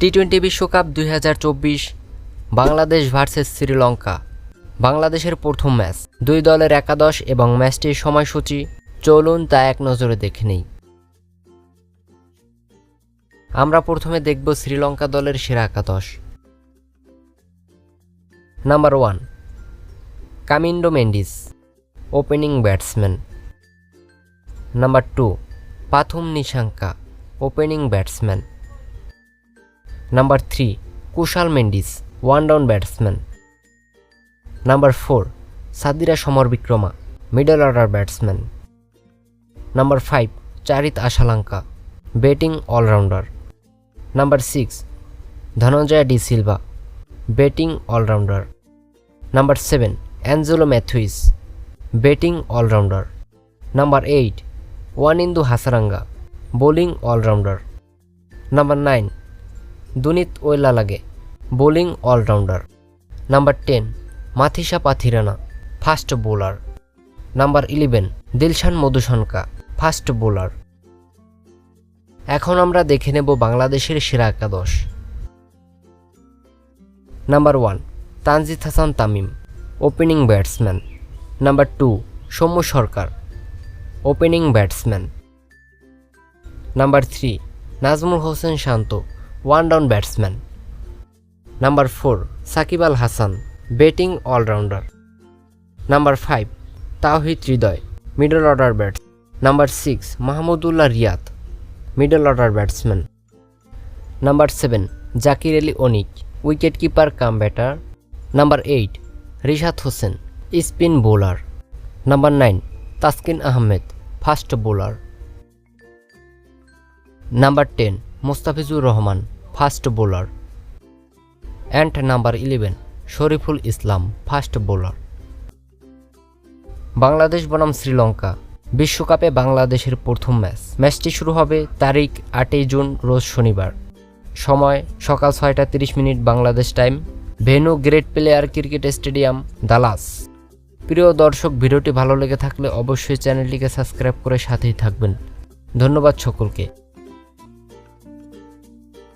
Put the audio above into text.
T twenty বিশ্বকাপ দুই হাজার চব্বিশ, বাংলাদেশ ভার্সেস শ্রীলঙ্কা। বাংলাদেশের প্রথম ম্যাচ। দুই দলের একাদশ এবং ম্যাচটির সময়সূচি চলুন তা এক নজরে দেখে নেই। আমরা প্রথমে দেখব শ্রীলঙ্কা দলের সেরা একাদশ। Number one, Kamindu Mendis, opening batsman. Number two, Pathum Nissanka. Opening batsman. Number three, Kusal Mendis, one down batsman. Number four, Sadeera Samarawickrama, middle order batsman. Number five, Charith Asalanka, batting allrounder. Number six, Dhananjaya de Silva, batting allrounder. Number seven, Angelo Mathews, batting allrounder. Number eight, Wanindu Hasaranga bowling allrounder. Number nine, Dunith Wellalage, bowling allrounder. Number ten, Matheesha Pathirana, fast bowler. Number eleven, Dilshan Madushanka, fast bowler. এখন আমরা দেখে নেব বাংলাদেশের সেরা একাদশ। Number one, Tanzid Hasan Tamim, opening batsman. Number two, Soumya Sarkar, opening batsman. Number three Najmul Hossain Shanto one down batsman number four Shakib Al Hasan batting allrounder number five Towhid Hridoy middle order bats number six Mahmudullah Riyad middle order batsman number seven Jaker Ali Anik wicket keeper cum batter number eight Rishad Hossain spin bowler number nine Taskin Ahmed fast bowler number ten Mustafizur Rahman fast bowler and number eleven Shariful Islam fast bowler Bangladesh বনাম শ্রীলঙ্কা। বিশ্বকাপে বাংলাদেশের প্রথম match. ম্যাচটি শুরু হবে তারিখ আটই June, রোজ শনিবার। সময়, সকাল ছয়টা তিরিশ minute Bangladesh time. Venue Grand Prairie cricket stadium, Dallas. প্রিয় দর্শক, ভিডিওটি ভালো লেগে থাকলে অবশ্যই চ্যানেলটিকে সাবস্ক্রাইব করে সাথেই থাকবেন। ধন্যবাদ সকলকে।